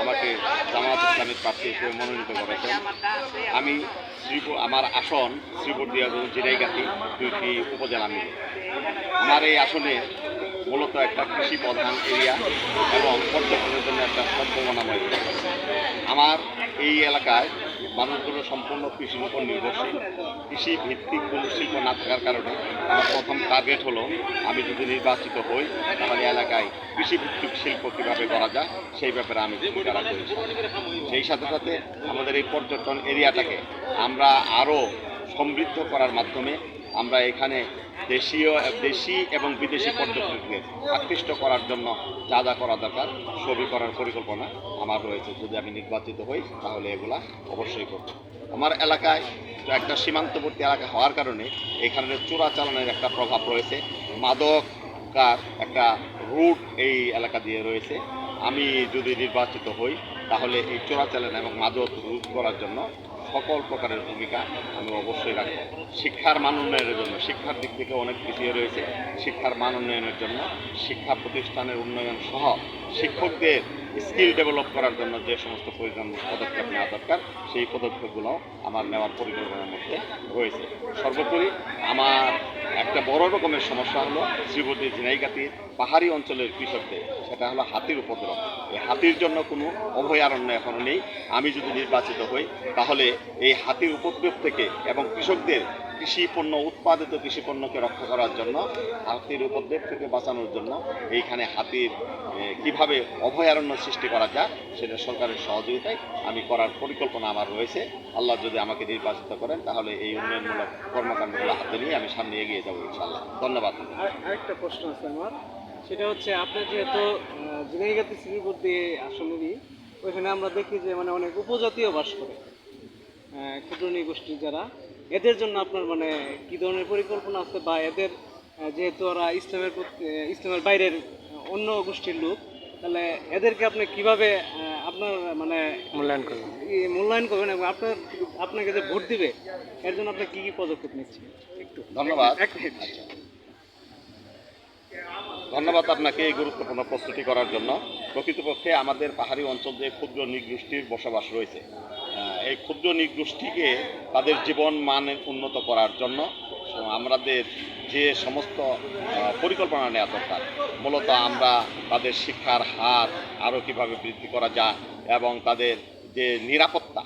আমাকে জামাত ইসলামের প্রার্থী হিসেবে মনোনীত করেছেন। আমি শ্রীপুর আমার আসন শ্রীপুর দিয়া জিরাইগাতি দুইটি উপজেলা মিলে আমার এই আসনে মূলত একটা কৃষি প্রধান এরিয়া এবং পর্যটনের জন্য একটা সম্ভাবনাময় আমার এই এলাকায় মানুষগুলো সম্পূর্ণ কৃষির উপর নির্ভরশীল। কৃষি ভিত্তিক কোনো শিল্প না থাকার কারণে আমার প্রথম টার্গেট হলো, আমি যদি নির্বাচিত হই, তাহলে এলাকায় কৃষি ভিত্তিক শিল্প কীভাবে করা যায়, সেই ব্যাপারে আমি ভূমিকা করেছি। সেই সাথে সাথে আমাদের এই পর্যটন এরিয়াটাকে আমরা আরও সমৃদ্ধ করার মাধ্যমে আমরা এখানে দেশীয়, দেশি এবং বিদেশি পর্যটকদের আকৃষ্ট করার জন্য যা যা করা দরকার, সবই করার পরিকল্পনা আমার রয়েছে। যদি আমি নির্বাচিত হই, তাহলে এগুলা অবশ্যই করব। আমার এলাকায় একটা সীমান্তবর্তী এলাকা হওয়ার কারণে এখানে চোরাচালানের একটা প্রভাব রয়েছে। মাদকার একটা রুট এই এলাকা দিয়ে রয়েছে। আমি যদি নির্বাচিত হই, তাহলে এই চোরাচালান এবং মাদক রোধ করার জন্য সকল প্রকারের ভূমিকা আমি অবশ্যই রাখব। শিক্ষার মান উন্নয়নের জন্য, শিক্ষার দিক থেকে অনেক পিছিয়ে রয়েছে। শিক্ষার মান উন্নয়নের জন্য শিক্ষা প্রতিষ্ঠানের উন্নয়ন সহ শিক্ষকদের স্কিল ডেভেলপ করার জন্য যে সমস্ত পরিমাণ পদক্ষেপ নেওয়া দরকার, সেই পদক্ষেপগুলো আমার নেওয়ার পরিকল্পনার মধ্যে রয়েছে। সর্বোপরি আমার একটা বড় রকমের সমস্যা হলো শ্রীবতী ঝিনাইগাতির পাহাড়ি অঞ্চলের কৃষকদের, সেটা হলো হাতির উপদ্রব। এই হাতির জন্য কোনো অভয়ারণ্য এখনও নেই। আমি যদি নির্বাচিত হই, তাহলে এই হাতির উপদ্রব থেকে এবং কৃষকদের কৃষি পণ্য উৎপাদিত কৃষি পণ্যকে রক্ষা করার জন্য হাতির উপদ্রব থেকে বাঁচানোর জন্য এইখানে হাতির কীভাবে অভয়ারণ্য সৃষ্টি করা যায় সেটা সরকারের সহযোগিতায় আমি করার পরিকল্পনা আমার রয়েছে। আল্লাহ যদি আমাকে নির্বাচিত করেন তাহলে এই উন্নয়নমূলক কর্মকাণ্ডগুলো হাতে নিয়ে আমি সামনে এগিয়ে যাব ইনশাল্লাহ ধন্যবাদ। আর- আরেকটা প্রশ্ন আছে আমার। সেটা হচ্ছে আপনি যেহেতু জিনাইগাতি শ্রীবর্তী আসনেরই ওইখানে আমরা দেখি যে মানে অনেক উপজাতীয় বাস করে আহ, ক্ষুদ্র নৃগোষ্ঠী যারা। এদের জন্য আপনার মানে কি ধরনের পরিকল্পনা আছে? বা এদের যেহেতু ওরা ইসলামের ইসলামের বাইরের অন্য গোষ্ঠীর লোক তাহলে এদেরকে আপনি কীভাবে আপনার মানে মূল্যায়ন করবেন? মূল্যায়ন করবেন এবং আপনার আপনাকে যে ভোট দিবে এর জন্য আপনি কি কি পদক্ষেপ নিচ্ছেন? একটু। ধন্যবাদ। আচ্ছা। ধন্যবাদ আপনাকে এই গুরুত্বপূর্ণ প্রস্তুতি করার জন্য। প্রকৃতপক্ষে আমাদের পাহাড়ি অঞ্চল যে ক্ষুদ্র নৃগোষ্ঠীর বসবাস রয়েছে এই ক্ষুদ্র নৃগোষ্ঠীকে তাদের জীবন মান উন্নত করার জন্য আমাদের যে সমস্ত পরিকল্পনা নেওয়া দরকার, মূলত আমরা তাদের শিক্ষার হার আরও কীভাবে বৃদ্ধি করা যায় এবং তাদের যে নিরাপত্তা,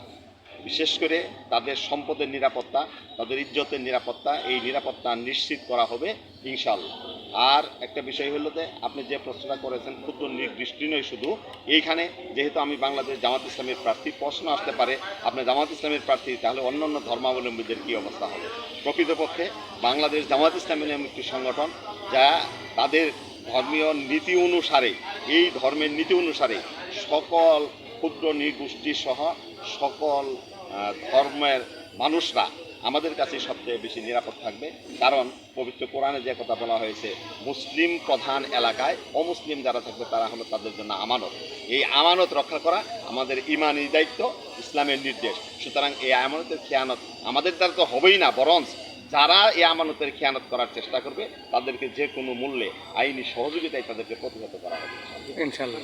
বিশেষ করে তাদের সম্পদের নিরাপত্তা, তাদের ইজ্জতের নিরাপত্তা, এই নিরাপত্তা নিশ্চিত করা হবে ইনশাল্লাহ আর একটা বিষয় হলো যে আপনি যে প্রশ্নটা করেছেন ক্ষুদ্র নির্দৃষ্টি নয় শুধু। এইখানে যেহেতু আমি বাংলাদেশ জামাত ইসলামের প্রার্থী, প্রশ্ন আসতে পারে, আপনি জামাত ইসলামের প্রার্থী, তাহলে অন্যান্য ধর্মাবলম্বীদের কী অবস্থা হবে? প্রকৃতপক্ষে বাংলাদেশ জামাত ইসলামী নামে একটি সংগঠন যা তাদের ধর্মীয় নীতি অনুসারে, এই ধর্মের নীতি অনুসারে সকল ক্ষুদ্র নৃগোষ্ঠী সহ সকল ধর্মের মানুষরা আমাদের কাছে সবচেয়ে বেশি নিরাপদ থাকবে, কারণ পবিত্র কোরআনে যে কথা বলা হয়েছে, মুসলিম প্রধান এলাকায় অমুসলিম যারা থাকবে তারা হলো তাদের জন্য আমানত। এই আমানত রক্ষা করা আমাদের ইমানি দায়িত্ব, ইসলামের নির্দেশ। সুতরাং এই আমানতের খেয়ানত আমাদের দ্বারা তো হবেই না, বরঞ্চ যারা এই আমানতের খেয়ানত করার চেষ্টা করবে, তাদেরকে যে কোনো মূল্যে আইনি সহযোগিতায় তাদেরকে প্রতিহত করা হবে। ইনশাল্লাহ